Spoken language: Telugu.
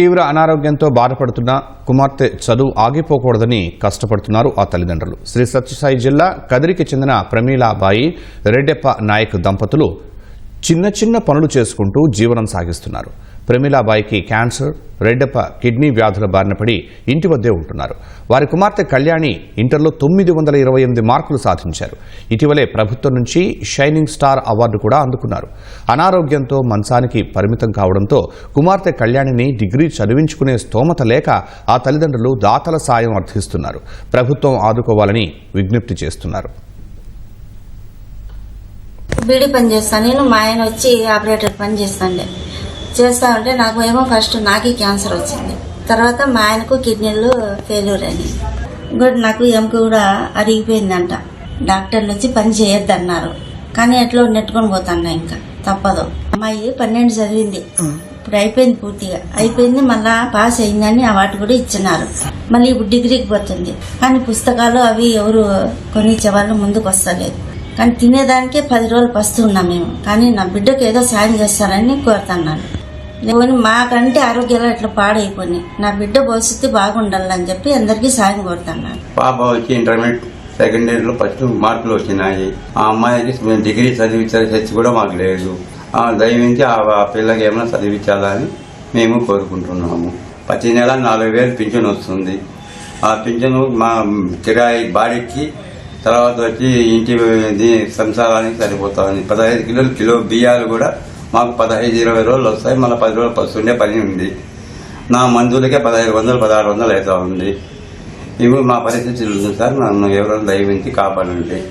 తీవ్ర అనారోగ్యంతో బాధపడుతున్న కుమార్తె చదువు ఆగిపోకూడదని కష్టపడుతున్నారు ఆ తల్లిదండ్రులు. శ్రీ సత్యసాయి జిల్లా కదిరికి చెందిన ప్రమీలాబాయి రెడ్డెప్ప నాయక్ దంపతులు చిన్న చిన్న పనులు చేసుకుంటూ జీవనం సాగిస్తున్నారు. ప్రమీలాబాయికి క్యాన్సర్ రెడ్డప్ప కిడ్నీ వ్యాధుల బారిన పడి ఇంటి వద్దే ఉంటున్నారు. వారి కుమార్తె కళ్యాణి ఇంటర్లో తొమ్మిది వందల ఇరవై ఎనిమిది మార్కులు సాధించారు. ఇటీవలే ప్రభుత్వం నుంచి షైనింగ్ స్టార్ అవార్డు కూడా అందుకున్నారు. అనారోగ్యంతో మంచానికి పరిమితం కావడంతో కుమార్తె కళ్యాణిని డిగ్రీ చదివించుకునే స్తోమత లేక ఆ తల్లిదండ్రులు దాతల సాయం అర్థిస్తున్నారు. ప్రభుత్వం ఆదుకోవాలని విజ్ఞప్తి చేస్తున్నారు. బీడీ పని చేస్తాను. నేను మా ఆయన వచ్చి ఆపరేటర్ పని చేస్తాండే చేస్తా ఉంటే నాకు ఏమో ఫస్ట్ నాకే క్యాన్సర్ వచ్చింది. తర్వాత మా ఆయనకు కిడ్నీలు ఫెయిల్యూర్ అని ఇంకోటి నాకు ఎముక కూడా అరిగిపోయిందంట. డాక్టర్లు వచ్చి పని చేయొద్దన్నారు. కానీ ఎట్లా నెట్టుకొని పోతాను ఇంకా. తప్పదు. అమ్మాయి పన్నెండు చదివింది. ఇప్పుడు అయిపోయింది పూర్తిగా. అయిపోయింది మళ్ళా పాస్ అయిందని ఆ వాటి కూడా ఇచ్చినారు. మళ్ళీ ఇప్పుడు డిగ్రీకి పోతుంది. కానీ పుస్తకాలు అవి ఎవరు కొనిచ్చే వాళ్ళు ముందుకు వస్తలేదు. కానీ తినేదానికే పది రోజులు పస్తున్నాం మేము. కానీ నా బిడ్డకు ఏదో సాయం చేస్తారని కోరుతున్నాను. నేను మాకంటే ఆరోగ్యాలు ఇట్లా పాడైపోయినాయి. నా బిడ్డ భవిష్యత్తు బాగుండాలని చెప్పి అందరికీ సాయం కోరుతున్నాను. పాప వచ్చి ఇంటర్మీడియట్ సెకండ్ ఇయర్లో ఫస్ట్ మార్కులు వచ్చినాయి. ఆ అమ్మాయికి మేము డిగ్రీ చదివించాలి చర్చ కూడా మాకు లేదు. దయవించి ఆ పిల్లకి ఏమైనా చదివించాలని మేము కోరుకుంటున్నాము. ప్రతి నెల నాలుగు వేలు పింఛన్ వస్తుంది. ఆ పింఛను మా కిరాయి బాడీకి తర్వాత వచ్చి ఇంటి సంసారానికి సరిపోతుంది పదహైదు కిలోలు కిలో బియ్యాలు కూడా మాకు పదహైదు ఇరవై రోజులు వస్తాయి. మళ్ళీ పది రోజులు పస్తుండే పని ఉంది. నా మందులకే పదహైదు వందలు పదహారు వందలు అవుతా ఉంది. ఇవి మా పరిస్థితులు ఉంది సార్. నన్ను ఎవరైనా దయవించి కాపాడండి.